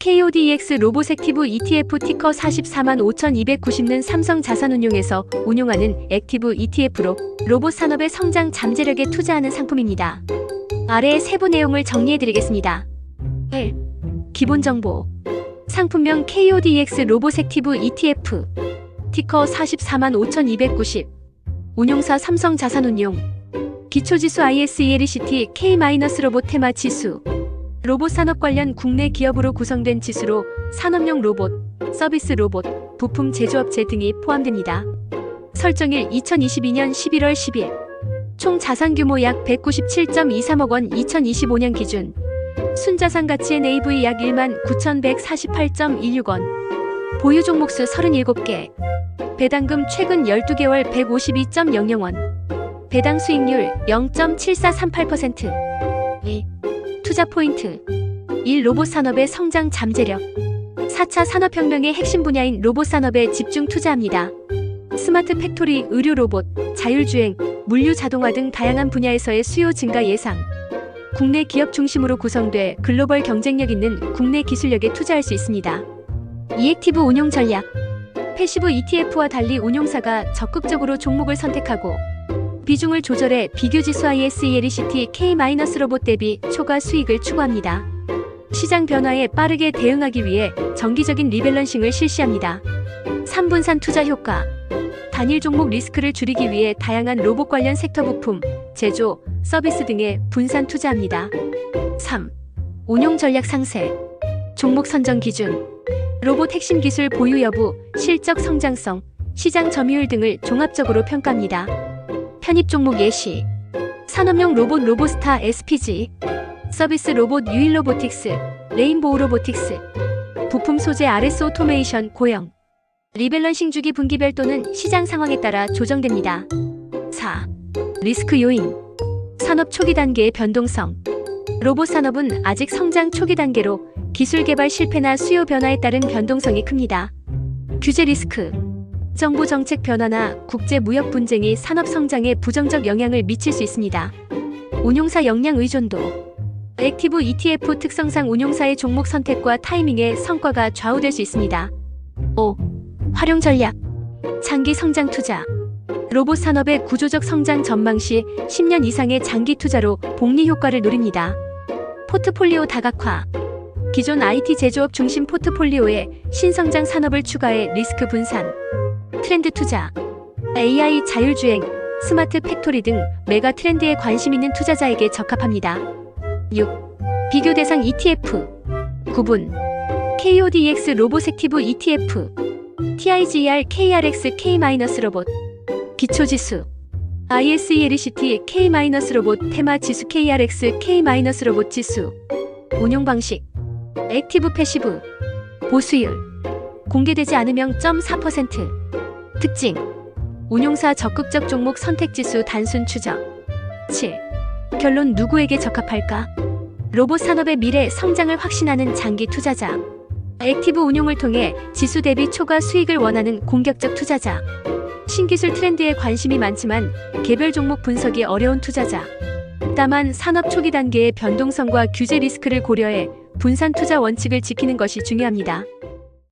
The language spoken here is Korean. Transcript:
KODEX 로보섹티브 ETF 티커 44만 5290는 삼성 자산운용에서 운용하는 액티브 ETF로 로봇 산업의 성장 잠재력에 투자하는 상품입니다. 아래의 세부 내용을 정리해드리겠습니다. 1. 기본 정보 상품명 KODEX 로보섹티브 ETF 티커 44만 5290 운용사 삼성 자산운용 기초지수 ISELCT K-로봇 테마 지수 로봇 산업 관련 국내 기업으로 구성된 지수로 산업용 로봇, 서비스 로봇, 부품 제조업체 등이 포함됩니다. 설정일 2022년 11월 10일. 총 자산 규모 약 197.23억 원 2025년 기준. 순자산 가치 NAV 약 1만 9,148.16원. 보유 종목 수 37개. 배당금 최근 12개월 152.00원. 배당 수익률 0.7438%. 2. 투자 포인트 1. 로봇 산업의 성장 잠재력 4차 산업혁명의 핵심 분야인 로봇 산업에 집중 투자합니다. 스마트 팩토리, 의료 로봇, 자율주행, 물류 자동화 등 다양한 분야에서의 수요 증가 예상. 국내 기업 중심으로 구성돼 글로벌 경쟁력 있는 국내 기술력에 투자할 수 있습니다. 이액티브 운용 전략 패시브 ETF와 달리 운용사가 적극적으로 종목을 선택하고 비중을 조절해 비교지수 ISELCT K-로봇 대비 초과 수익을 추구합니다. 시장 변화에 빠르게 대응하기 위해 정기적인 리밸런싱을 실시합니다. 3분산 투자 효과 단일 종목 리스크를 줄이기 위해 다양한 로봇 관련 섹터 부품, 제조, 서비스 등에 분산 투자합니다. 3. 운용 전략 상세 종목 선정 기준 로봇 핵심 기술 보유 여부, 실적 성장성, 시장 점유율 등을 종합적으로 평가합니다. 편입 종목 예시. 산업용 로봇 로보스타 SPG 서비스 로봇 유일 로보틱스 레인보우 로보틱스. 부품 소재 RS 오토메이션 고영 리밸런싱 주기 분기별 또는 시장 상황에 따라 조정됩니다. 4. 리스크 요인. 산업 초기 단계의 변동성. 로봇 산업은 아직 성장 초기 단계로 기술 개발 실패나 수요 변화에 따른 변동성이 큽니다. 규제 리스크 정부 정책 변화나 국제 무역 분쟁이 산업 성장에 부정적 영향을 미칠 수 있습니다. 운용사 역량 의존도 액티브 ETF 특성상 운용사의 종목 선택과 타이밍에 성과가 좌우될 수 있습니다. 5. 활용 전략 장기 성장 투자 로봇 산업의 구조적 성장 전망 시 10년 이상의 장기 투자로 복리 효과를 노립니다. 포트폴리오 다각화 기존 IT 제조업 중심 포트폴리오에 신성장 산업을 추가해 리스크 분산 트렌드 투자, AI 자율주행, 스마트 팩토리 등 메가 트렌드에 관심 있는 투자자에게 적합합니다. 6. 비교 대상 ETF 구분. KODX 로보섹티브 ETF TIGR KRX K-로봇. 기초지수. ISELCT K-로봇. 테마 지수 KRX K-로봇 지수. 운용 방식. 액티브 패시브. 보수율. 공개되지 않으면 0.4% 특징 운용사 적극적 종목 선택 지수 단순 추적 7. 결론 누구에게 적합할까? 로봇 산업의 미래 성장을 확신하는 장기 투자자 액티브 운용을 통해 지수 대비 초과 수익을 원하는 공격적 투자자 신기술 트렌드에 관심이 많지만 개별 종목 분석이 어려운 투자자 다만 산업 초기 단계의 변동성과 규제 리스크를 고려해 분산 투자 원칙을 지키는 것이 중요합니다.